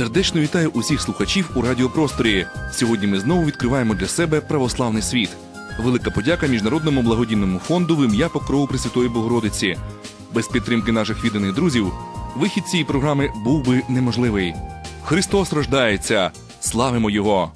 Сердечно вітаю усіх слухачів у радіопросторі. Сьогодні ми знову відкриваємо для себе православний світ. Велика подяка Міжнародному благодійному фонду в ім'я Покрову Пресвятої Богородиці. Без підтримки наших відданих друзів вихід цієї програми був би неможливий. Христос рождається! Славимо Його!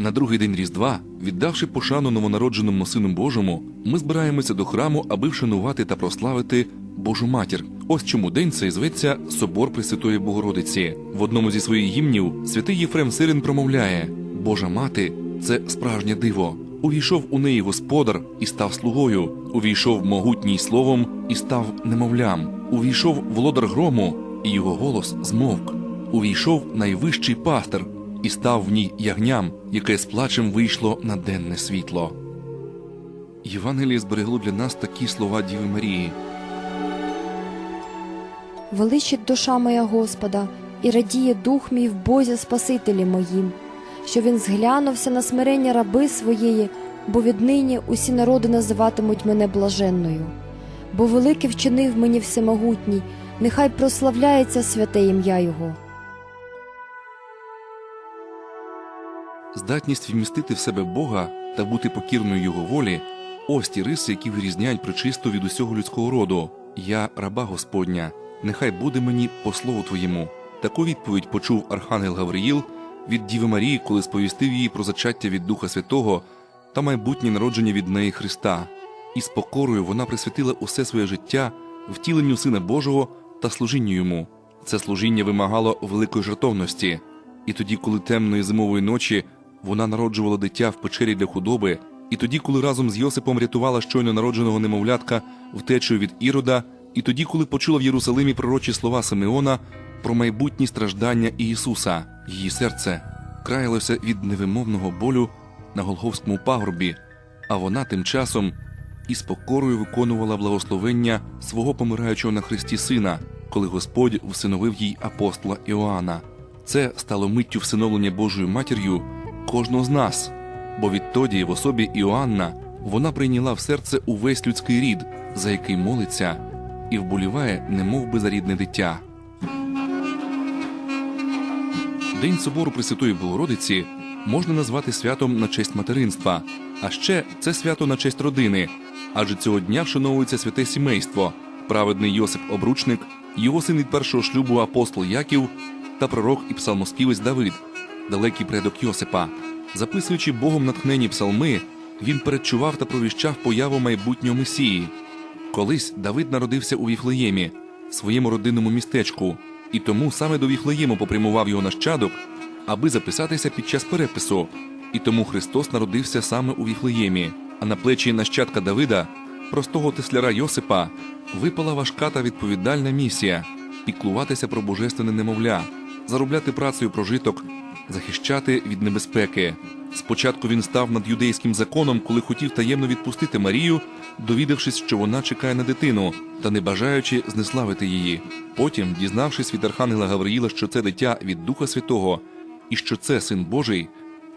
На другий день Різдва, віддавши пошану новонародженому Сину Божому, ми збираємося до храму, аби вшанувати та прославити Божу матір. Ось чому день цей зветься Собор Пресвятої Богородиці. В одному зі своїх гімнів святий Єфрем Сирин промовляє: Божа мати це справжнє диво. Увійшов у неї господар і став слугою. Увійшов могутній словом і став немовлям. Увійшов володар грому, і його голос змовк. Увійшов найвищий пастир і став в ній ягням, яке з плачем вийшло на денне світло. Євангеліє зберегло для нас такі слова Діви Марії. Величить душа моя Господа, і радіє дух мій в Бозі Спасителі моїм, що він зглянувся на смирення раби своєї, бо віднині усі народи називатимуть мене блаженною. Бо велике вчинив мені всемогутній, нехай прославляється святе ім'я Його. Здатність вмістити в себе Бога та бути покірною Його волі ось ті риси, які вирізняють причисту від усього людського роду. Я раба Господня, нехай буде мені по слову твоєму. Таку відповідь почув Архангел Гавриїл від Діви Марії, коли сповістив її про зачаття від Духа Святого та майбутнє народження від неї Христа. І з покорою вона присвятила усе своє життя втіленню Сина Божого та служінню йому. Це служіння вимагало великої жертовності. І тоді, коли темної зимової ночі вона народжувала дитя в печері для худоби, і тоді, коли разом з Йосипом рятувала щойно народженого немовлятка втечею від Ірода, і тоді, коли почула в Єрусалимі пророчі слова Симеона про майбутні страждання Ісуса, її серце краялося від невимовного болю на Голговському пагорбі, а вона тим часом із покорою виконувала благословення свого помираючого на Христі Сина, коли Господь всиновив їй апостола Іоанна. Це стало миттю всиновлення Божою матір'ю кожного з нас, бо відтоді в особі Іоанна вона прийняла в серце увесь людський рід, за який молиться, і вболіває, немов би за рідне дитя. День собору Пресвятої Богородиці можна назвати святом на честь материнства, а ще це свято на честь родини, адже цього дня вшановується святе сімейство, праведний Йосип Обручник, його син від першого шлюбу апостол Яків та пророк і псалмоспівець Давид, далекий предок Йосипа. Записуючи Богом натхнені псалми, він передчував та провіщав появу майбутнього Месії. Колись Давид народився у Віфлеємі, своєму родинному містечку, і тому саме до Віфлеєму попрямував його нащадок, аби записатися під час перепису. І тому Христос народився саме у Віфлеємі, а на плечі нащадка Давида, простого тесляра Йосипа, випала важка та відповідальна місія піклуватися про божественне немовля, заробляти працею прожиток, захищати від небезпеки. Спочатку він став над юдейським законом, коли хотів таємно відпустити Марію, довідавшись, що вона чекає на дитину, та не бажаючи знеславити її. Потім, дізнавшись від Архангела Гавриїла, що це дитя від Духа Святого і що це син Божий,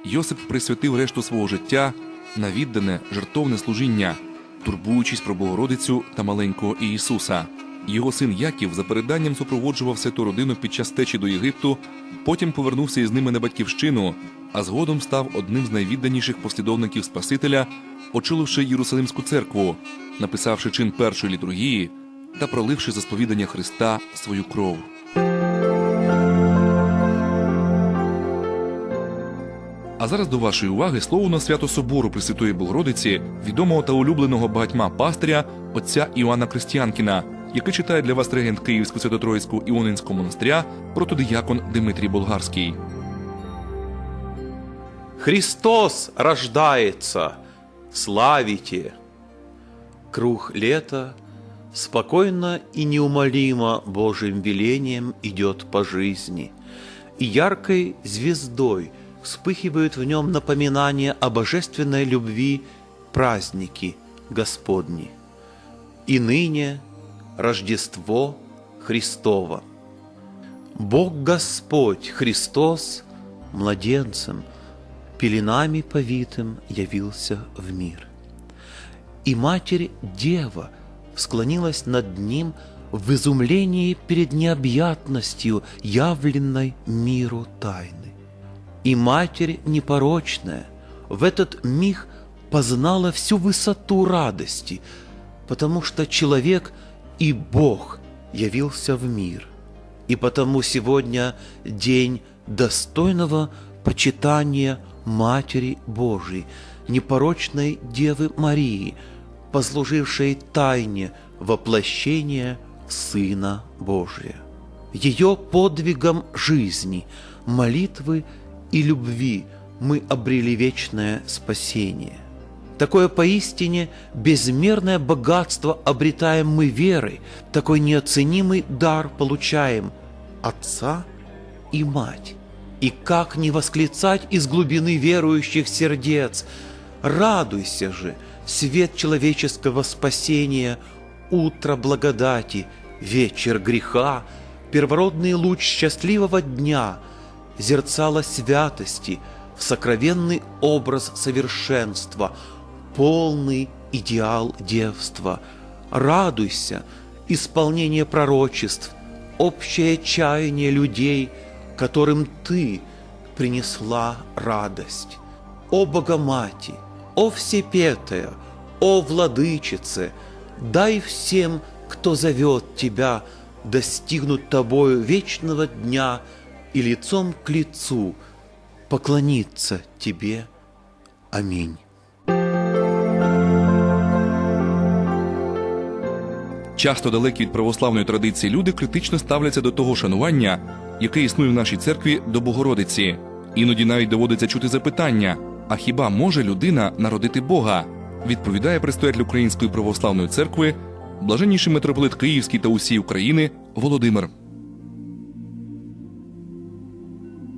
Йосип присвятив решту свого життя на віддане жертовне служіння, турбуючись про Богородицю та маленького Ісуса. Його син Яків за переданням супроводжував святу родину під час течі до Єгипту, потім повернувся із ними на батьківщину, а згодом став одним з найвідданіших послідовників Спасителя, очоливши Єрусалимську церкву, написавши чин першої літургії та проливши за сповідання Христа свою кров. А зараз до вашої уваги слово на свято собору Пресвятої Богородиці, відомого та улюбленого багатьма пастиря отця Іоанна Крестіанкіна, який читає для вас регент Київського Свято-Троїцького Іонинського монастиря протодиякон Дмитрій Болгарський. Христос рождается, славите! Круг лета спокойно и неумолимо Божьим велением идет по жизни, и яркой звездой вспыхивают в нем напоминания о божественной любви праздники Господни. И ныне Рождество Христово. Бог Господь Христос младенцем, пеленами повитым явился в мир. И Матерь Дева склонилась над Ним в изумлении перед необъятностью явленной миру тайны. И Матерь непорочная в этот миг познала всю высоту радости, потому что человек и Бог явился в мир. И потому сегодня день достойного почитания Матери Божией, непорочной Девы Марии, послужившей тайне воплощения Сына Божия. Ее подвигом жизни, молитвы и любви мы обрели вечное спасение. Такое поистине безмерное богатство обретаем мы верой, такой неоценимый дар получаем Отца и Мать. И как не восклицать из глубины верующих сердец, радуйся же, свет человеческого спасения, утро благодати, вечер греха, первородный луч счастливого дня, зерцало святости, сокровенный образ совершенства, полный идеал девства. Радуйся, исполнение пророчеств, общее чаяние людей, которым ты принесла радость. О Богомати, о Всепетая, о Владычице, дай всем, кто зовет тебя, достигнуть тобою вечного дня и лицом к лицу поклониться тебе. Аминь. Часто далекі від православної традиції люди критично ставляться до того шанування, яке існує в нашій церкві до Богородиці. Іноді навіть доводиться чути запитання: а хіба може людина народити Бога? Відповідає предстоятель Української православної церкви, блаженніший митрополит Київський та усій України Володимир.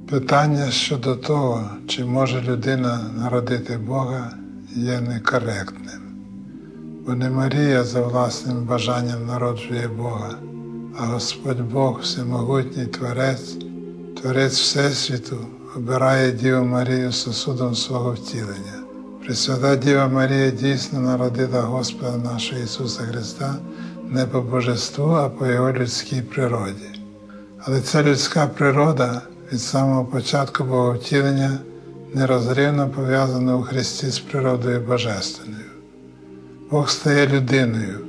Питання щодо того, чи може людина народити Бога, є некоректним. Бо не Марія за власним бажанням народжує Бога, а Господь Бог, всемогутній Творець, Творець Всесвіту, обирає Діву Марію сосудом свого втілення. Пресвята Діва Марія дійсно народила Господа нашого Ісуса Христа не по божеству, а по Його людській природі. Але ця людська природа від самого початку Боговтілення нерозривно пов'язана у Христі з природою Божественною. Бог стає людиною,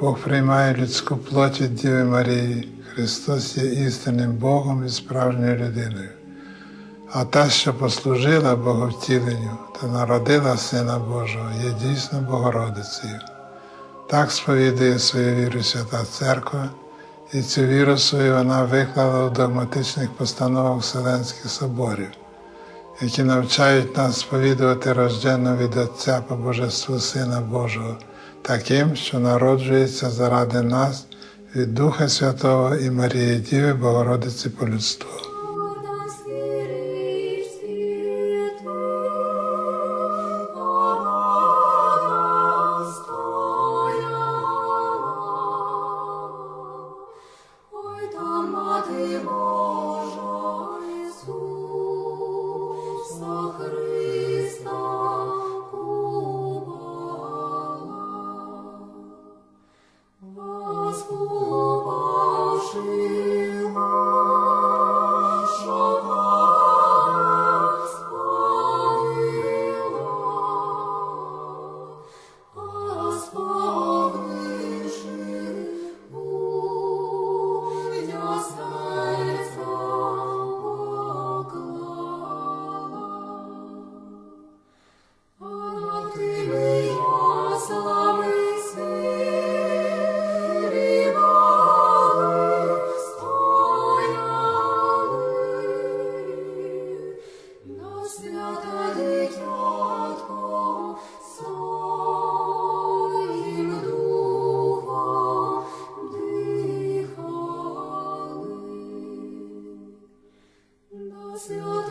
Бог приймає людську плоть від Діви Марії, Христос є істинним Богом і справжньою людиною. А та, що послужила Боговтіленню та народила Сина Божого, є дійсно Богородицею. Так сповідує свою віру Свята Церква, і цю віру свою вона виклала у догматичних постановах Вселенських соборів, які навчають нас сповідувати рожденого від Отця по Божеству Сина Божого, таким, що народжується заради нас від Духа Святого і Марії Діви Богородиці по Dios.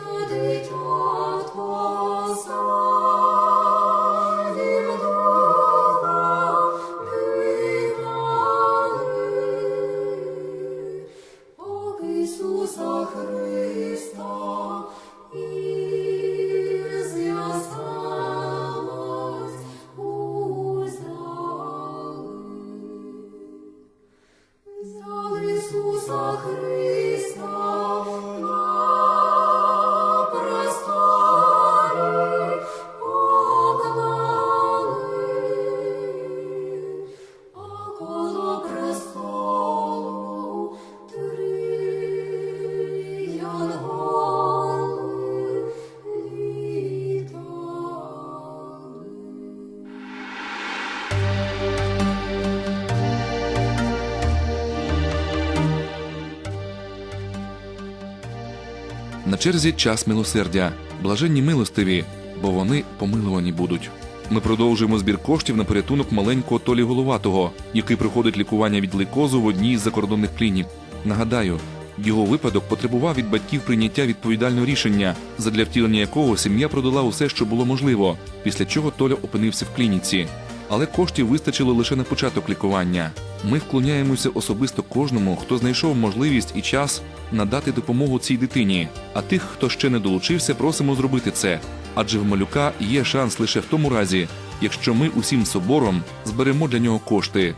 Черзі час милосердя, блаженні милостиві, бо вони помилувані будуть. Ми продовжуємо збір коштів на порятунок маленького Толі Головатого, який проходить лікування від лейкозу в одній з закордонних клінік. Нагадаю, його випадок потребував від батьків прийняття відповідального рішення, задля втілення якого сім'я продала усе, що було можливо, після чого Толя опинився в клініці. Але коштів вистачило лише на початок лікування. Ми вклоняємося особисто кожному, хто знайшов можливість і час надати допомогу цій дитині. А тих, хто ще не долучився, просимо зробити це. Адже в малюка є шанс лише в тому разі, якщо ми усім собором зберемо для нього кошти.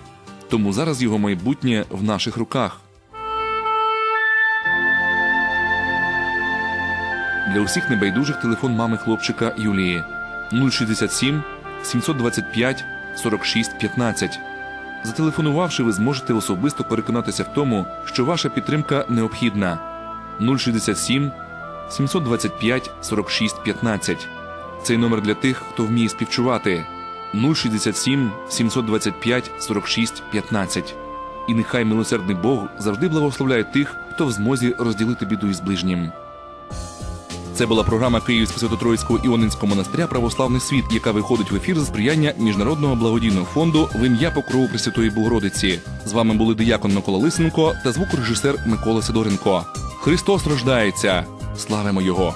Тому зараз його майбутнє в наших руках. Для усіх небайдужих телефон мами хлопчика Юлії 067 725 46 15. Зателефонувавши, ви зможете особисто переконатися в тому, що ваша підтримка необхідна. 067 725 46 15. Цей номер для тих, хто вміє співчувати. 067 725 46 15. І нехай милосердний Бог завжди благословляє тих, хто в змозі розділити біду із ближнім. Це була програма Київського Свято-Троїцького Іонинського монастиря Православний світ, яка виходить в ефір за сприяння Міжнародного благодійного фонду в ім'я Покрову Пресвятої Богородиці. З вами були диякон Микола Лисенко та звукорежисер Микола Сидоренко. Христос рождається! Славимо Його!